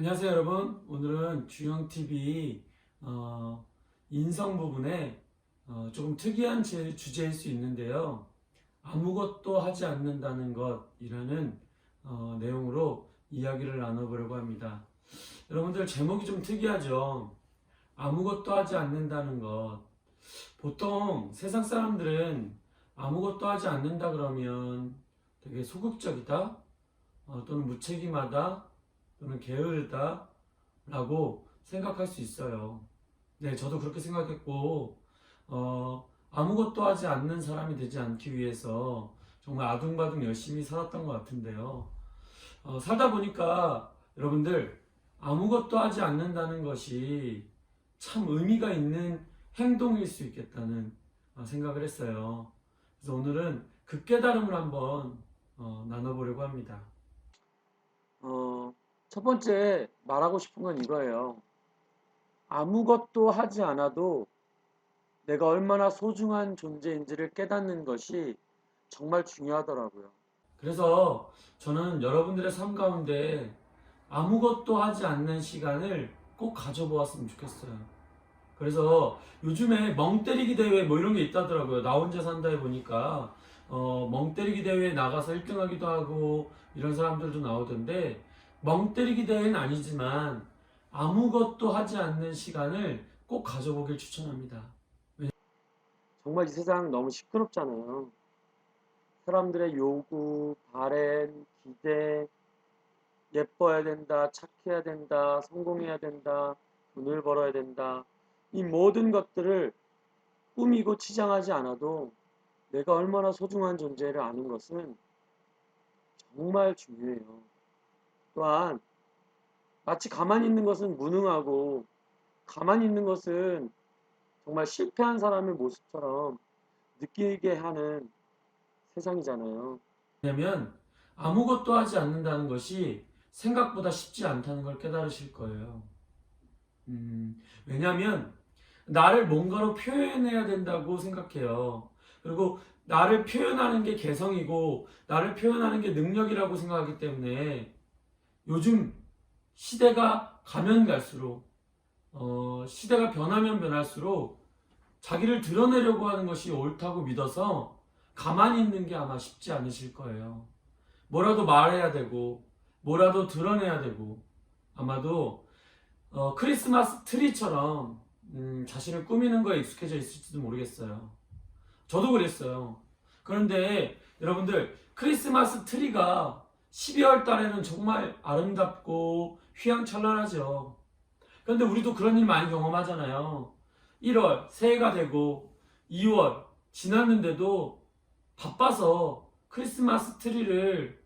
안녕하세요 여러분. 오늘은 주영TV 어, 인성 부분에 어, 조금 특이한 제- 주제일 수 있는데요. 아무것도 하지 않는다는 것이라는 어, 내용으로 이야기를 나눠보려고 합니다. 여러분들 제목이 좀 특이하죠? 아무것도 하지 않는다는 것. 보통 세상 사람들은 아무것도 하지 않는다 그러면 되게 소극적이다? 어, 또는 무책임하다 또는 게으르다 라고 생각할 수 있어요. 네, 저도 그렇게 생각했고, 어, 아무것도 하지 않는 사람이 되지 않기 위해서 정말 아둥바둥 열심히 살았던 것 같은데요. 어, 살다 보니까 여러분들 아무것도 하지 않는다는 것이 참 의미가 있는 행동일 수 있겠다는 어, 생각을 했어요. 그래서 오늘은 그 깨달음을 한번 어, 나눠보려고 합니다. 어, 첫 번째 말하고 싶은 건 이거예요. 아무것도 하지 않아도 내가 얼마나 소중한 존재인지를 깨닫는 것이 정말 중요하더라고요. 그래서 저는 여러분들의 삶 가운데 아무것도 하지 않는 시간을 꼭 가져보았으면 좋겠어요. 그래서 요즘에 멍 때리기 대회 뭐 이런 게 있다더라고요. 나 혼자 산다에 보니까 어, 멍 때리기 대회에 나가서 1등 하기도 하고 이런 사람들도 나오던데 멍 때리기 대회는 아니지만 아무것도 하지 않는 시간을 꼭 가져보길 추천합니다. 정말 이 세상 너무 시끄럽잖아요. 사람들의 요구, 바램, 기대, 예뻐야 된다, 착해야 된다, 성공해야 된다, 돈을 벌어야 된다. 이 모든 것들을 꾸미고 치장하지 않아도 내가 얼마나 소중한 존재를 아는 것은 정말 중요해요. 또한 마치 가만히 있는 것은 무능하고 가만히 있는 것은 정말 실패한 사람의 모습처럼 느끼게 하는 세상이잖아요. 왜냐면 아무것도 하지 않는다는 것이 생각보다 쉽지 않다는 걸 깨달으실 거예요. 음, 왜냐면 나를 뭔가로 표현해야 된다고 생각해요. 그리고 나를 표현하는 게 개성이고 나를 표현하는 게 능력이라고 생각하기 때문에 요즘 시대가 가면 갈수록 어, 시대가 변하면 변할수록 자기를 드러내려고 하는 것이 옳다고 믿어서 가만히 있는 게 아마 쉽지 않으실 거예요. 뭐라도 말해야 되고 뭐라도 드러내야 되고 아마도 어, 크리스마스 트리처럼 음, 자신을 꾸미는 거에 익숙해져 있을지도 모르겠어요. 저도 그랬어요. 그런데 여러분들 크리스마스 트리가 12월 달에는 정말 아름답고 휘황찬란하죠. 그런데 우리도 그런 일 많이 경험하잖아요. 1월 새해가 되고 2월 지났는데도 바빠서 크리스마스 트리를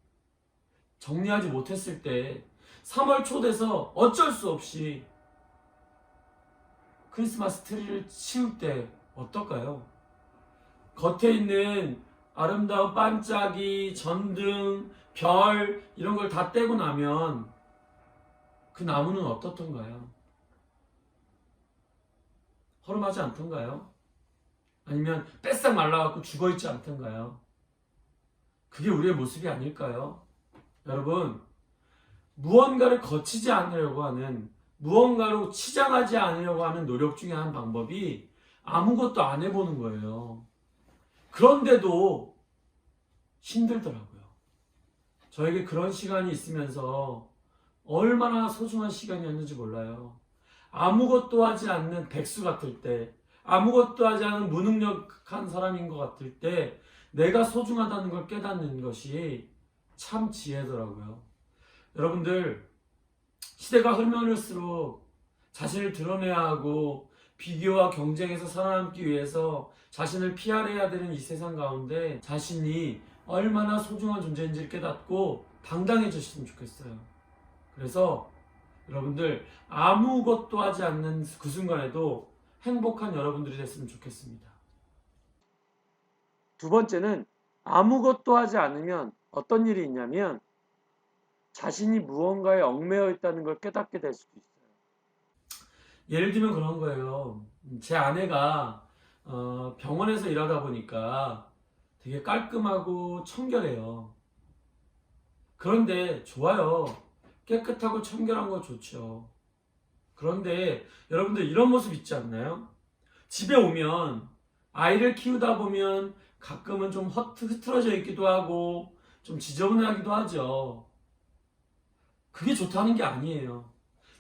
정리하지 못했을 때 3월 초 돼서 어쩔 수 없이 크리스마스 트리를 치울 때 어떨까요? 겉에 있는 아름다운 반짝이, 전등, 별 이런 걸 다 떼고 나면 그 나무는 어떻던가요? 허름하지 않던가요? 아니면 뺏싹 말라갖고 죽어있지 않던가요? 그게 우리의 모습이 아닐까요? 여러분, 무언가를 거치지 않으려고 하는, 무언가로 치장하지 않으려고 하는 노력 중에 한 방법이 아무것도 안 해보는 거예요. 그런데도 힘들더라고요. 저에게 그런 시간이 있으면서 얼마나 소중한 시간이었는지 몰라요. 아무것도 하지 않는 백수 같을 때, 아무것도 하지 않은 무능력한 사람인 것 같을 때, 내가 소중하다는 걸 깨닫는 것이 참 지혜더라고요. 여러분들, 시대가 흘수록 자신을 드러내야 하고, 비교와 경쟁에서 살아남기 위해서 자신을 피할해야 되는 이 세상 가운데 자신이 얼마나 소중한 존재인지를 깨닫고 당당해졌으면 좋겠어요. 그래서 여러분들 아무것도 하지 않는 그 순간에도 행복한 여러분들이 됐으면 좋겠습니다. 두 번째는 아무것도 하지 않으면 어떤 일이 있냐면 자신이 무언가에 얽매여 있다는 걸 깨닫게 될 수도 있어요. 예를 들면 그런 거예요. 제 아내가 어, 병원에서 일하다 보니까 되게 깔끔하고 청결해요. 그런데 좋아요. 깨끗하고 청결한 거 좋죠. 그런데 여러분들 이런 모습 있지 않나요? 집에 오면 아이를 키우다 보면 가끔은 좀 허- 흐트러져 있기도 하고 좀 지저분하기도 하죠. 그게 좋다는 게 아니에요.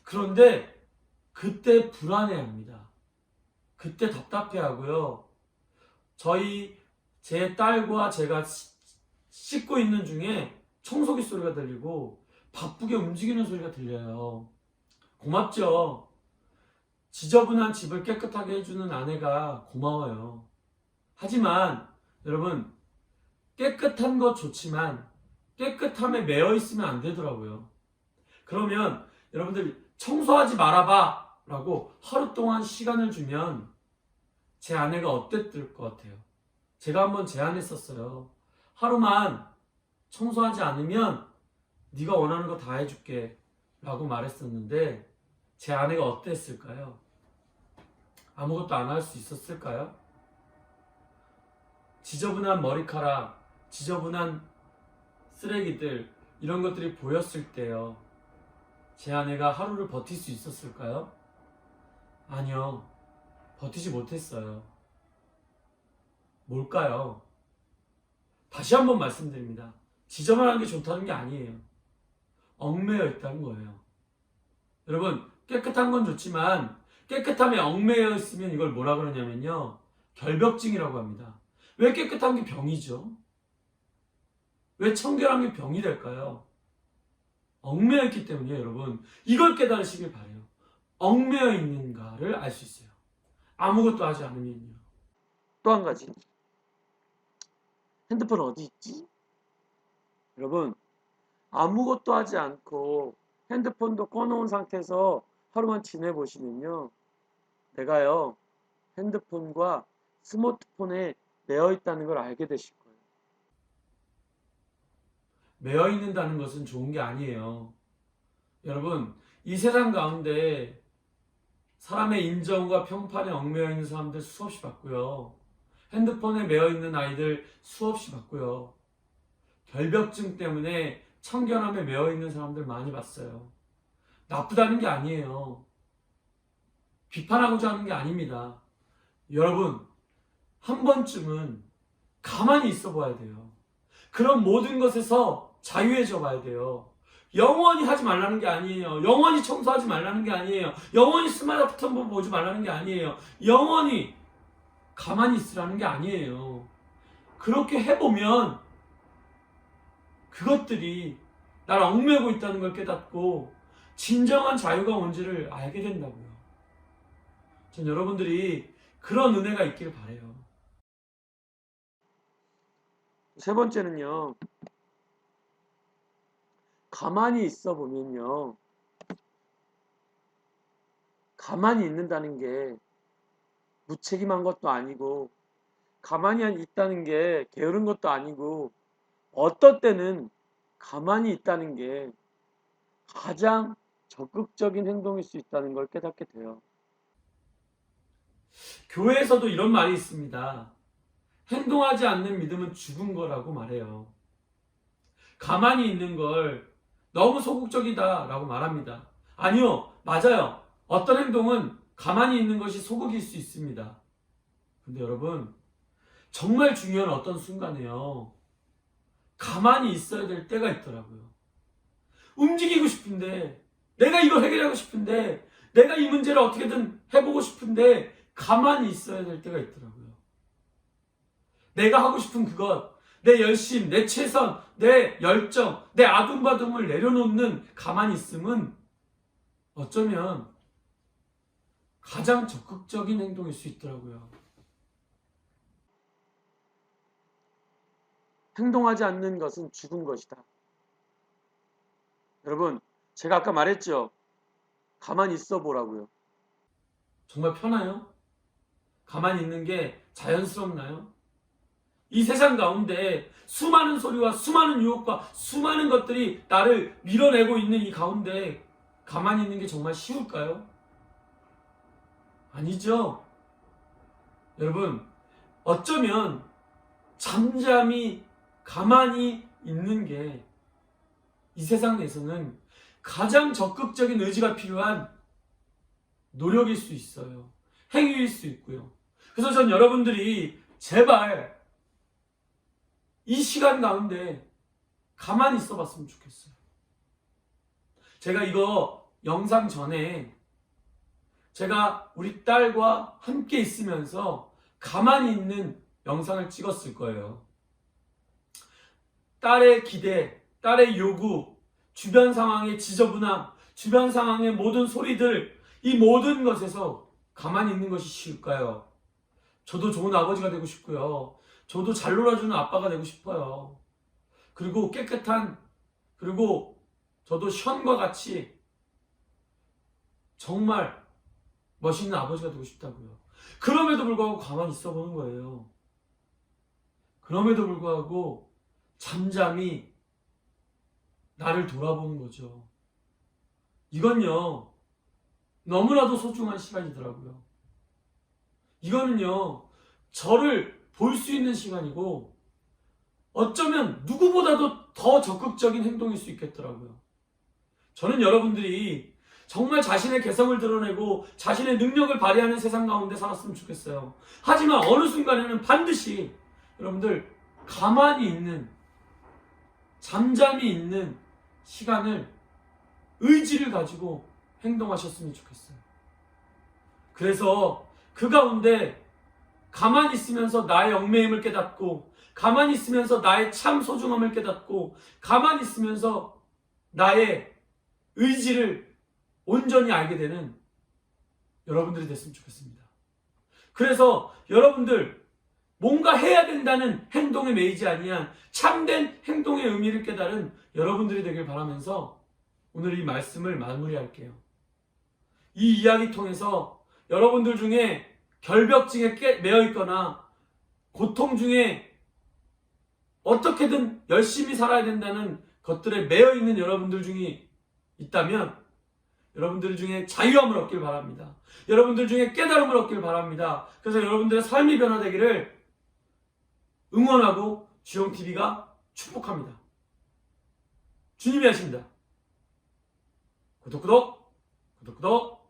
그런데 그때 불안해합니다. 그때 답답해하고요. 저희 제 딸과 제가 씻- 씻고 있는 중에 청소기 소리가 들리고 바쁘게 움직이는 소리가 들려요. 고맙죠. 지저분한 집을 깨끗하게 해주는 아내가 고마워요. 하지만 여러분 깨끗한 거 좋지만 깨끗함에 매여 있으면 안 되더라고요. 그러면 여러분들 청소하지 말아봐 라고 하루 동안 시간을 주면 제 아내가 어땠을 것 같아요? 제가 한번 제안했었어요. 하루만 청소하지 않으면 네가 원하는 거 다 해줄게 라고 말했었는데 제 아내가 어땠을까요? 아무것도 안 할 수 있었을까요? 지저분한 머리카락, 지저분한 쓰레기들 이런 것들이 보였을 때요. 제 아내가 하루를 버틸 수 있었을까요? 아니요. 버티지 못했어요. 뭘까요? 다시 한번 말씀드립니다. 지저분한 게 좋다는 게 아니에요. 얽매여 있다는 거예요. 여러분, 깨끗한 건 좋지만 깨끗함에 얽매여 있으면 이걸 뭐라 그러냐면요. 결벽증이라고 합니다. 왜 깨끗한 게 병이죠? 왜 청결한 게 병이 될까요? 얽매여 있기 때문이에요, 여러분. 이걸 깨달으시길 바래요. 얽매여 있는가를 알 수 있어요. 아무것도 하지 않으면요. 또 한 가지. 핸드폰 어디 있지? 여러분, 아무것도 하지 않고 핸드폰도 꺼놓은 상태에서 하루만 지내보시면요. 내가요, 핸드폰과 스마트폰에 매여 있다는 걸 알게 되실 거예요. 매여 있는다는 것은 좋은 게 아니에요. 여러분, 이 세상 가운데 사람의 인정과 평판에 얽매여 있는 사람들 수없이 봤고요. 핸드폰에 매여 있는 아이들 수없이 봤고요. 결벽증 때문에 청결함에 매여 있는 사람들 많이 봤어요. 나쁘다는 게 아니에요. 비판하고자 하는 게 아닙니다. 여러분, 한 번쯤은 가만히 있어 봐야 돼요. 그런 모든 것에서 자유해져 봐야 돼요. 영원히 하지 말라는 게 아니에요. 영원히 청소하지 말라는 게 아니에요. 영원히 스마트폰 보지 말라는 게 아니에요. 영원히 가만히 있으라는 게 아니에요. 그렇게 해보면 그것들이 날 얽매고 있다는 걸 깨닫고 진정한 자유가 뭔지를 알게 된다고요. 전 여러분들이 그런 은혜가 있길 바래요. 세 번째는요. 가만히 있어 보면요. 가만히 있는다는 게 무책임한 것도 아니고 가만히 있다는 게 게으른 것도 아니고 어떨 때는 가만히 있다는 게 가장 적극적인 행동일 수 있다는 걸 깨닫게 돼요. 교회에서도 이런 말이 있습니다. 행동하지 않는 믿음은 죽은 거라고 말해요. 가만히 있는 걸 너무 소극적이다라고 말합니다. 아니요, 맞아요. 어떤 행동은 가만히 있는 것이 소극일 수 있습니다. 근데 여러분, 정말 중요한 어떤 순간에요. 가만히 있어야 될 때가 있더라고요. 움직이고 싶은데, 내가 이걸 해결하고 싶은데, 내가 이 문제를 어떻게든 해보고 싶은데, 가만히 있어야 될 때가 있더라고요. 내가 하고 싶은 그것, 내 열심, 내 최선, 내 열정, 내 아둥바둥을 내려놓는 가만히 있음은 어쩌면 가장 적극적인 행동일 수 있더라고요. 행동하지 않는 것은 죽은 것이다. 여러분, 제가 아까 말했죠? 가만히 있어 보라고요. 정말 편해요? 가만히 있는 게 자연스럽나요? 이 세상 가운데 수많은 소리와 수많은 유혹과 수많은 것들이 나를 밀어내고 있는 이 가운데 가만히 있는 게 정말 쉬울까요? 아니죠. 여러분, 어쩌면 잠잠히 가만히 있는 게 이 세상 에서는 가장 적극적인 의지가 필요한 노력일 수 있어요. 행위일 수 있고요. 그래서 전 여러분들이 제발 이 시간 가운데 가만히 있어 봤으면 좋겠어요. 제가 이거 영상 전에 제가 우리 딸과 함께 있으면서 가만히 있는 영상을 찍었을 거예요. 딸의 기대, 딸의 요구, 주변 상황의 지저분함, 주변 상황의 모든 소리들, 이 모든 것에서 가만히 있는 것이 쉬울까요? 저도 좋은 아버지가 되고 싶고요. 저도 잘 놀아주는 아빠가 되고 싶어요. 그리고 깨끗한, 그리고 저도 션과 같이 정말 멋있는 아버지가 되고 싶다고요. 그럼에도 불구하고 가만히 있어 보는 거예요. 그럼에도 불구하고 잠잠히 나를 돌아보는 거죠. 이건요, 너무나도 소중한 시간이더라고요. 이거는요, 저를 볼 수 있는 시간이고, 어쩌면 누구보다도 더 적극적인 행동일 수 있겠더라고요. 저는 여러분들이 정말 자신의 개성을 드러내고 자신의 능력을 발휘하는 세상 가운데 살았으면 좋겠어요. 하지만 어느 순간에는 반드시 여러분들 가만히 있는 잠잠히 있는 시간을 의지를 가지고 행동하셨으면 좋겠어요. 그래서 그 가운데 가만히 있으면서 나의 영매임을 깨닫고 가만히 있으면서 나의 참 소중함을 깨닫고 가만히 있으면서 나의 의지를 온전히 알게 되는 여러분들이 됐으면 좋겠습니다. 그래서 여러분들 뭔가 해야 된다는 행동에 매이지 아니한 참된 행동의 의미를 깨달은 여러분들이 되길 바라면서 오늘 이 말씀을 마무리할게요. 이 이야기 통해서 여러분들 중에 결벽증에 깨- 매여 있거나 고통 중에 어떻게든 열심히 살아야 된다는 것들에 매여 있는 여러분들 중에 있다면 여러분들 중에 자유함을 얻길 바랍니다. 여러분들 중에 깨달음을 얻길 바랍니다. 그래서 여러분들의 삶이 변화되기를 응원하고 주영TV가 축복합니다. 주님이 하십니다. 구독, 구독, 구독, 구독.